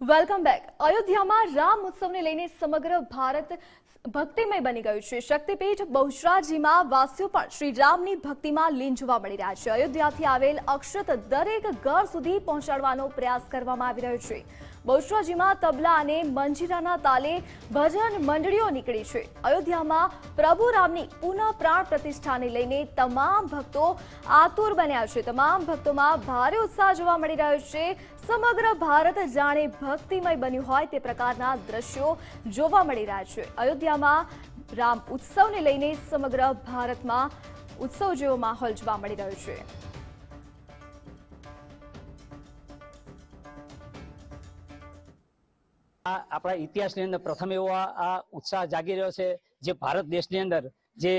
Welcome back અયોધ્યામાં રામ ઉત્સવને લઈને સમગ્ર ભારત ભક્તિમય બની ગયું છે. શક્તિપીઠ બહુચરાજીમાં વાસીઓ પણ શ્રી રામની ભક્તિમાં લીન જોવા મળી રહ્યા છે. અયોધ્યાથી આવેલ અક્ષત દરેક ઘર સુધી પહોંચાડવાનો પ્રયાસ કરવામાં આવી રહ્યો છે. બહુચરાજીમાં તબલા અને મંજીરાના તાલે ભજન મંડળીઓ નીકળી છે. અયોધ્યામાં પ્રભુ રામની પુનઃ પ્રાણ પ્રતિષ્ઠાને લઈને તમામ ભક્તો આતુર બન્યા છે. તમામ ભક્તોમાં ભારે ઉત્સાહ જોવા મળી રહ્યો છે. સમગ્ર ભારત જાણે ભક્તિમય બન્યું હોય તે પ્રકારના દ્રશ્યો જોવા મળી રહ્યા છે. અયોધ્યામાં રામ ઉત્સવને લઈને સમગ્ર ભારતમાં ઉત્સવ જેવો માહોલ જોવા મળી રહ્યો છે. આ આપણા ઇતિહાસની અંદર પ્રથમ એવો આ ઉત્સાહ જાગી રહ્યો છે જે ભારત દેશની અંદર જે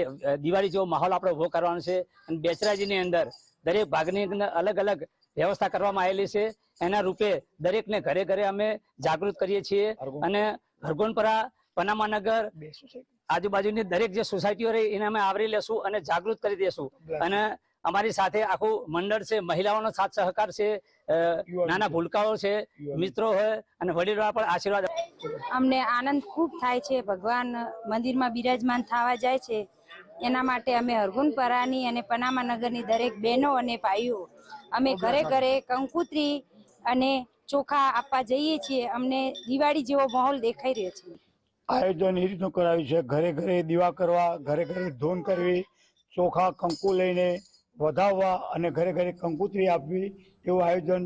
દિવાળી જેવો માહોલ આપણે ઊભો કરવાનો છે અને બેચરાજીની અંદર દરેક ભાગની અંદર અલગ અલગ વ્યવસ્થા કરવામાં આવેલી છે. એના રૂપે દરેકને ઘરે ઘરે અમે જાગૃત કરીએ છીએ અને હરગોનપરા પનામાનગર આજુબાજુની દરેક જે સોસાયટીઓ રહી એને અમે આવરી લેશું અને જાગૃત કરી દેશું. અને અમારી સાથે આખું મંડળ છે મહિલાઓનો સાથ સહકાર છે નાના ભૂલકાઓ છે મિત્રો હોય અને વડીલો પણ આશીર્વાદ અમને આનંદ ખૂબ થાય છે ભગવાન મંદિરમાં બિરાજમાન થવા જાય છે. એના માટે અમે હરગુનપરાની અને પનામા નગરની દરેક બહેનો અને ભાઈઓ અમે ઘરે ઘરે કંકુત્રી અને ચોખા આપવા જઈએ છીએ. અમને દિવાળી જેવો માહોલ દેખાઈ રહ્યો છે. આયોજન એ રીતનું કરાવ્યું છે. ઘરે ઘરે દીવા કરવા ઘરે ઘરે ધૂન કરવી ચોખા કંકુ લઈને વધાવવા અને ઘરે ઘરે કંકુત્રી આપવી એવું આયોજન